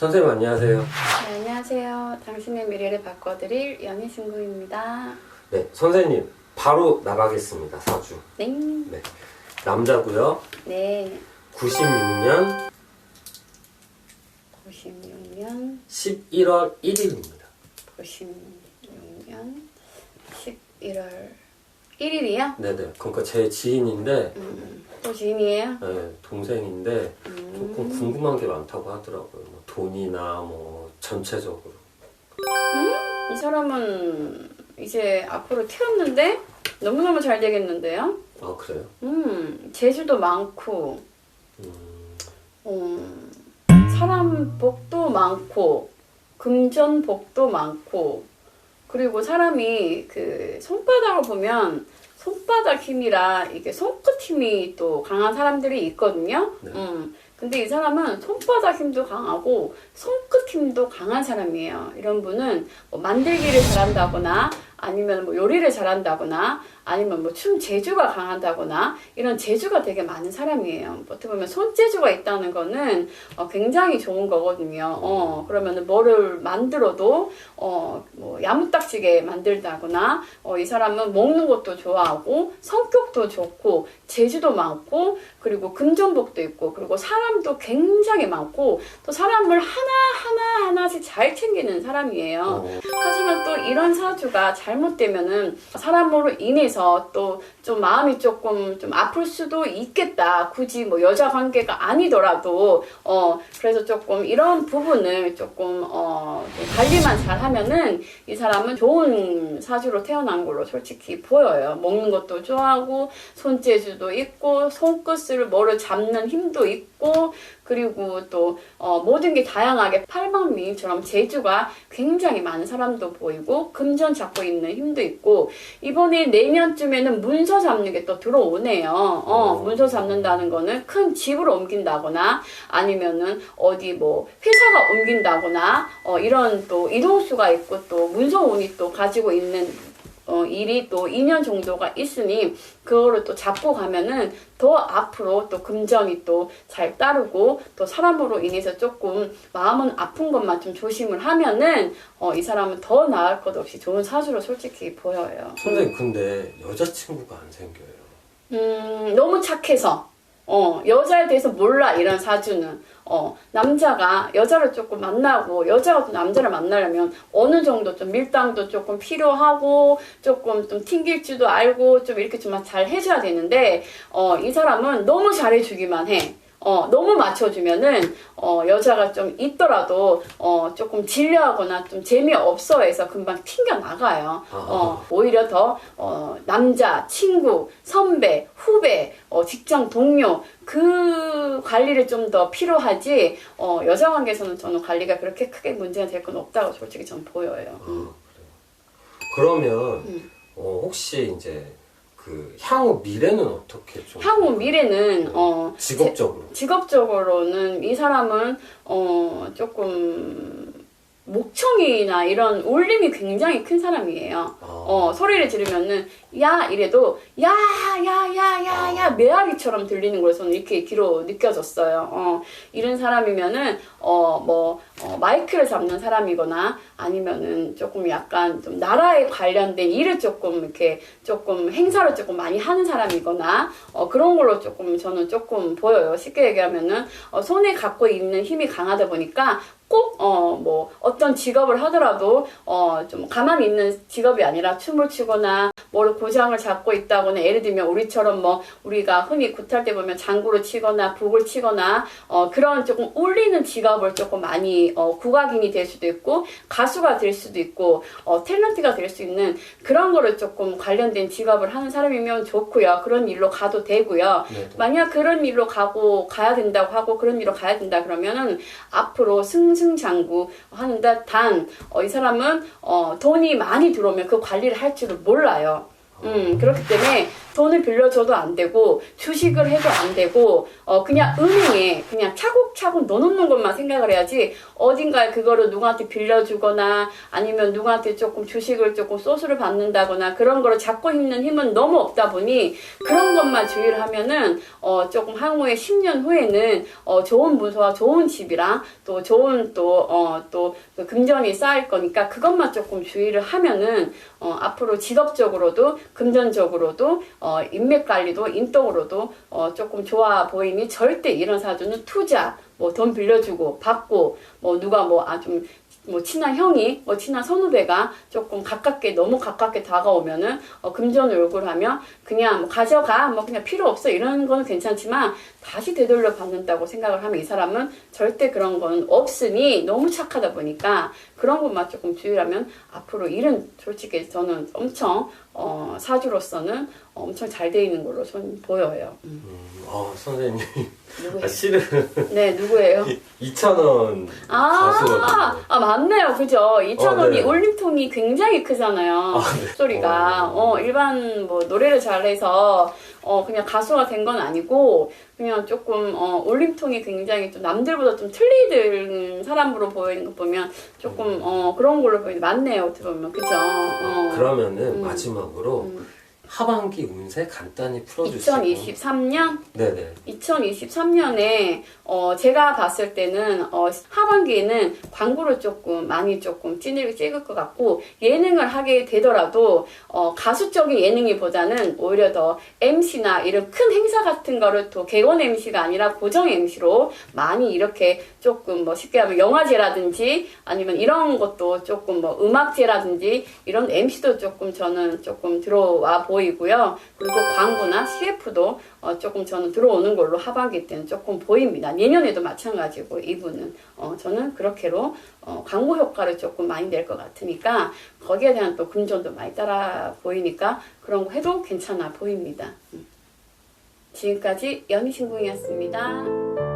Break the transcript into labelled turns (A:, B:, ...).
A: 선생님 안녕하세요.
B: 네, 안녕하세요. 당신의 미래를 바꿔드릴 연희승구입니다.
A: 네, 선생님 바로 나가겠습니다. 사주.
B: 네.
A: 네, 남자고요.
B: 네.
A: 96년
B: 96년,
A: 11월 1일입니다.
B: 96년 11월 1일이요?
A: 네네. 그러니까 제 지인인데
B: 음, 또 지인이에요?
A: 네, 동생인데
B: 음.
A: 조금 궁금한 게 많다고 하더라고요. 뭐 돈이나 뭐 전체적으로.
B: 이 사람은 이제 앞으로 태웠는데 너무너무 잘 되겠는데요?
A: 아 그래요?
B: 음, 재주도 많고,
A: 음,
B: 음, 사람 복도 많고 금전 복도 많고 그리고 사람이 그 손바닥을 보면 손바닥 힘이라 이게 손끝 힘이 또 강한 사람들이 있거든요.
A: 네.
B: 음. 근데 이 사람은 손바닥 힘도 강하고 손끝 힘도 강한 사람이에요. 이런 분은 뭐 만들기를 잘한다거나 아니면 뭐 요리를 잘한다거나 아니면 뭐 춤 재주가 강하다거나 이런 재주가 되게 많은 사람이에요. 어떻게 보면 손재주가 있다는 거는 어, 굉장히 좋은 거거든요. 어, 그러면은 뭐를 만들어도 어, 뭐 야무딱지게 만들다거나 어, 이 사람은 먹는 것도 좋아하고 성격도 좋고 재주도 많고 그리고 금전복도 있고 그리고 사람도 굉장히 많고 또 사람을 하나 하나 하나씩 잘 챙기는 사람이에요.
A: 어,
B: 하지만 또 이런 사주가 잘 못되면은 사람으로 인해서 또 좀 마음이 조금 좀 아플 수도 있겠다. 굳이 뭐 여자 관계가 아니더라도 어 그래서 조금 이런 부분을 조금 어좀 관리만 잘 하면은 이 사람은 좋은 사주로 태어난 걸로 솔직히 보여요. 먹는 것도 좋아하고 손재주도 있고 손끝을 뭐를 잡는 힘도 있고 그리고 또 어, 모든 게 다양하게 팔방미인처럼 재주가 굉장히 많은 사람도 보이고 금전 잡고 있는 힘도 있고 이번에 내년쯤에는 문서 잡는 게 또 들어오네요. 어,
A: 음.
B: 문서 잡는다는 거는 큰 집으로 옮긴다거나 아니면은 어디 뭐 회사가 옮긴다거나 어, 이런 또 이동수가 있고 또 문서운이 또 가지고 있는 어, 일이 또 2년 정도가 있으니 그거를 또 잡고 가면은 더 앞으로 또 금전이 또 잘 따르고 또 사람으로 인해서 조금 마음은 아픈 것만 좀 조심을 하면은 어, 이 사람은 더 나을 것 없이 좋은 사주로 솔직히 보여요.
A: 선생님 근데 여자친구가 안 생겨요.
B: 음, 너무 착해서, 어, 여자에 대해서 몰라, 이런 사주는. 어, 남자가 여자를 조금 만나고, 여자가 또 남자를 만나려면 어느 정도 좀 밀당도 조금 필요하고, 조금 좀 튕길 줄도 알고, 좀 이렇게 좀 잘 해줘야 되는데, 어, 이 사람은 너무 잘해주기만 해. 어, 너무 맞춰주면은, 어, 여자가 좀 있더라도, 어, 조금 질려하거나 좀 재미없어 해서 금방 튕겨 나가요. 어, 오히려 더, 어, 남자, 친구, 선배, 후배, 어, 직장 동료, 그 관리를 좀 더 필요하지, 어, 여자 관계에서는 저는 관리가 그렇게 크게 문제가 될 건 없다고 솔직히 저는 보여요.
A: 아, 그래요. 그러면
B: 음.
A: 어, 혹시 이제 그 향후 미래는 어떻게 좀
B: 향후 미래는, 어,
A: 직업적으로.
B: 직업적으로는 이 사람은 어 조금 목청이나 이런 울림이 굉장히 큰 사람이에요.
A: 아,
B: 어 소리를 지르면은 야 이래도 야 야 야 야 야 메아리처럼 들리는 걸 저는 이렇게 귀로 느껴졌어요. 어 이런 사람이면은 어 뭐 어, 마이크를 잡는 사람이거나 아니면은 조금 약간 좀 나라에 관련된 일을 조금 이렇게 조금 행사를 조금 많이 하는 사람이거나 어, 그런 걸로 조금 저는 조금 보여요. 쉽게 얘기하면은 어, 손에 갖고 있는 힘이 강하다 보니까 꼭, 어, 뭐, 어떤 직업을 하더라도, 어, 좀 가만히 있는 직업이 아니라 춤을 추거나, 뭐를 고장을 잡고 있다거나, 예를 들면 우리처럼 뭐, 우리가 흔히 굿할 때 보면 장구를 치거나, 북을 치거나, 어, 그런 조금 울리는 직업을 조금 많이, 어, 국악인이 될 수도 있고, 가수가 될 수도 있고, 어, 탤런트가 될 수 있는 그런 거를 조금 관련된 직업을 하는 사람이면 좋고요. 그런 일로 가도 되고요.
A: 네, 네.
B: 만약 그런 일로 가고 가야 된다고 하고 그런 일로 가야 된다 그러면은 앞으로 승승장구 하는데 단이 사람은 어, 돈이 많이 들어오면 그 관리를 할 줄을 몰라요. 음, 그렇기 때문에 돈을 빌려줘도 안 되고 주식을 해도 안 되고 어 그냥 은행에 그냥 차곡 차곡 넣어놓는 것만 생각을 해야지 어딘가에 그거를 누구한테 빌려주거나 아니면 누구한테 조금 주식을 조금 소스를 받는다거나 그런 거를 잡고 있는 힘은 너무 없다 보니 그런 것만 주의를 하면은 어 조금 향후에 10년 후에는 어 좋은 문서와 좋은 집이랑 또 좋은 또 어 또 금전이 쌓일 거니까 그것만 조금 주의를 하면은 어 앞으로 직업적으로도 금전적으로도 어 인맥 관리도 인덕으로도 어 조금 좋아 보이니 절대 이런 사주는 투자 뭐 돈 빌려주고 받고 뭐 누가 뭐 아좀 뭐 친한 형이 뭐 친한 선후배가 조금 가깝게 너무 가깝게 다가오면은 어, 금전을 요구하면 그냥 뭐 가져가 뭐 그냥 필요 없어 이런 거는 괜찮지만 다시 되돌려 받는다고 생각을 하면 이 사람은 절대 그런 건 없으니 너무 착하다 보니까 그런 것만 조금 주의하면 앞으로 일은 솔직히 저는 엄청 어, 사주로서는 엄청 잘 돼 있는 걸로 저는 보여요. 음,
A: 음, 어, 선생님. 아,
B: 누구예요?
A: 실은
B: 네 누구예요?
A: 2,000원
B: 아,
A: 가수거든요.
B: 아 맞네요, 그죠? 2천
A: 어,
B: 원이
A: 네.
B: 울림통이 굉장히 크잖아요.
A: 아, 네.
B: 소리가
A: 어.
B: 어 일반 뭐 노래를 잘해서 어 그냥 가수가 된 건 아니고 그냥 조금 어 울림통이 굉장히 좀 남들보다 좀 틀리는 사람으로 보이는 거 보면 조금 어 그런 걸로 보이는 맞네요, 어떻게 보면 그죠? 어.
A: 그러면은
B: 음.
A: 마지막으로
B: 음.
A: 하반기 운세 간단히 풀어주시고.
B: 2023년?
A: 네네.
B: 2023년에 어 제가 봤을 때는 어 하반기에는 광고를 조금 많이 조금 찐을 찍을 것 같고 예능을 하게 되더라도 어 가수적인 예능이보다는 오히려 더 MC나 이런 큰 행사 같은 거를 또 개원 MC가 아니라 고정 MC로 많이 이렇게 조금 뭐 쉽게 하면 영화제라든지 아니면 이런 것도 조금 뭐 음악제라든지 이런 MC도 조금 저는 조금 들어와 보 이고요. 그리고 광고나 CF도 어, 조금 저는 들어오는 걸로 하반기 때는 조금 보입니다. 내년에도 마찬가지고 이분은 어, 저는 그렇게로 어, 광고 효과를 조금 많이 낼 것 같으니까 거기에 대한 또 금전도 많이 따라 보이니까 그런 거 해도 괜찮아 보입니다. 음. 지금까지 연희신궁이었습니다.